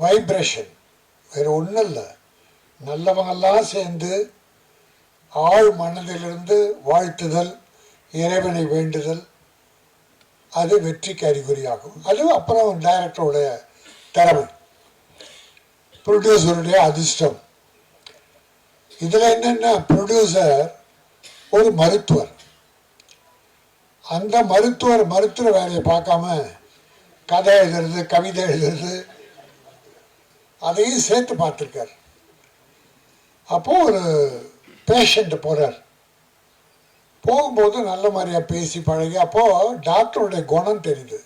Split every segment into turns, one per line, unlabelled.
Vibration வேறு ஒன்றும் இல்லை நல்லவங்கெல்லாம் சேர்ந்து ஆழ் மனதிலிருந்து வாழ்த்துதல் இறைவனை வேண்டுதல் அது வெற்றிக்கு அறிகுறியாகும். அது அப்புறம் டைரக்டருடைய திறமை. ப்ரொடியூசருடைய அதிர்ஷ்டம். இதில் என்னென்னா ப்ரொடியூசர் ஒரு மருத்துவர். அந்த மருத்துவர் மருத்துவ வேலையை பார்க்காம கதை எழுதுறது கவிதை எழுதுறது அதையும் சேர்த்து பார்த்துருக்கார். அப்போது ஒரு பேஷண்ட் போகிறார் போகும்போது நல்ல மாதிரியா பேசி பழகி அப்போது டாக்டருடைய குணம் தெரியுது.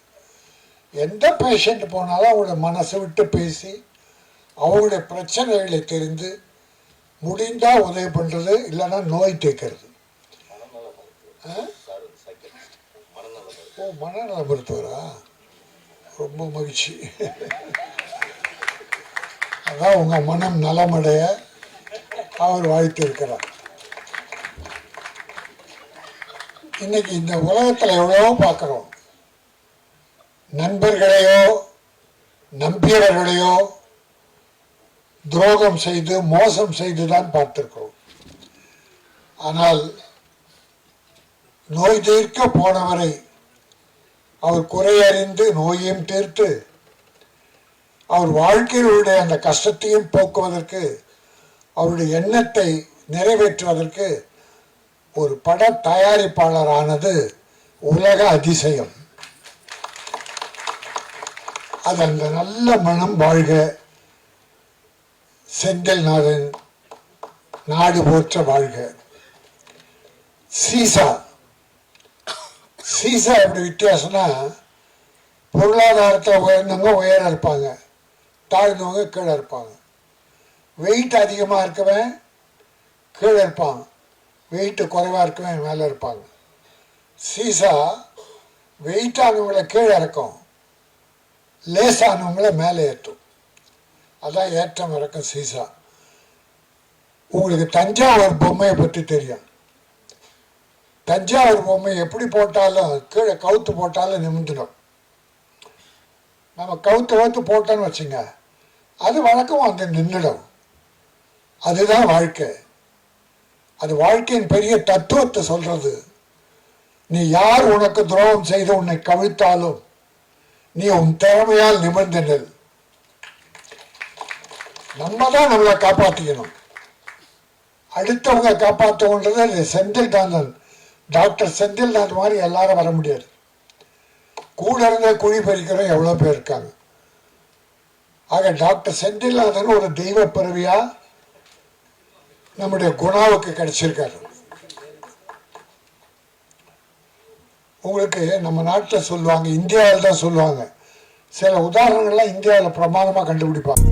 எந்த பேஷண்ட் போனாலும் அவங்களோட மனசை விட்டு பேசி அவங்களுடைய பிரச்சனைகளை தெரிந்து முடிந்தால் உதவி பண்ணுறது இல்லைன்னா நோய் தேய்க்கிறது. ஆ? ஓ மனநல மருத்துவரா? ரொம்ப மகிழ்ச்சி. அதான் உங்கள் மனம் நலமடைய அவர் வாழ்த்திருக்கிறார் இன்னைக்கு இந்த உலகத்தில் எவ்வளவோ பார்க்குறோம். நண்பர்களையோ நம்பியவர்களையோ துரோகம் செய்து மோசம் செய்து தான் பார்த்திருக்கிறோம். ஆனால் நோய் தீர்க்க போனவரை அவர் குறையறிந்து நோயையும் தீர்த்து அவர் வாழ்க்கையிலுடைய அந்த கஷ்டத்தையும் போக்குவதற்கு அவருடைய எண்ணத்தை நிறைவேற்றுவதற்கு ஒரு பட தயாரிப்பாளரானது உலக அதிசயம். அது அந்த நல்ல மனம் வாழ்க செந்தில் நாதன் நாடு போற்ற வாழ்க. சீசா. சீசா எப்படி வித்தியாசம்னா பொருளாதாரத்தில் உயர்ந்தவங்க உயர இருப்பாங்க. தாழ்ந்தவங்க கீழே இருப்பாங்க. வெயிட் அதிகமாக இருக்கவன் கீழே இருப்பான். வெயிட்டு குறைவாக இருக்கவன் மேலே இருப்பாங்க. சீசா வெயிட்டானவங்களை கீழே இறக்கும். லேசானவங்களை மேலே ஏற்றும். அதான் ஏற்றம் இறக்கும் சீசா. உங்களுக்கு தஞ்சாவூர் பொம்மையை பற்றி தெரியும். தஞ்சாவூர் பொம்மை எப்படி போட்டாலும் கீழே கவுத்து போட்டாலும் நிமிந்துடும் நம்ம கவுத்து கவுத்து போட்டோன்னு வச்சுங்க. அது வழக்கம் அங்கே நின்றுடும். அதுதான் வாழ்க்கை. அது வாழ்க்கையின் பெரிய தத்துவத்தை சொல்றது. நீ யார் உனக்கு துரோகம் செய்து உன்னை கவிழ்த்தாலும் நீ உன் திறமையால் நிமிர்ந்து நெல். நம்ம தான் நம்மளை காப்பாற்றிக்கணும் அடுத்தவங்க காப்பாற்றணுன்றது செந்தில் தாந்தன் டாக்டர் செந்தில் தாந்தன் மாதிரி எல்லாரும் வர முடியாது. கூட இருந்த குழி பறிக்கிறோம் எவ்வளோ பேர் இருக்காங்க. ஆக டாக்டர் செந்தில்நாதன் ஒரு தெய்வ பிறவியா நம்முடைய குணாவுக்கு கிடைச்சிருக்காரு. உங்களுக்கு நம்ம நாட்டில் சொல்லுவாங்க இந்தியாவில் தான் சொல்லுவாங்க. சில உதாரணங்கள்லாம் இந்தியாவில் பிரமாதமாக கண்டுபிடிப்பாங்க.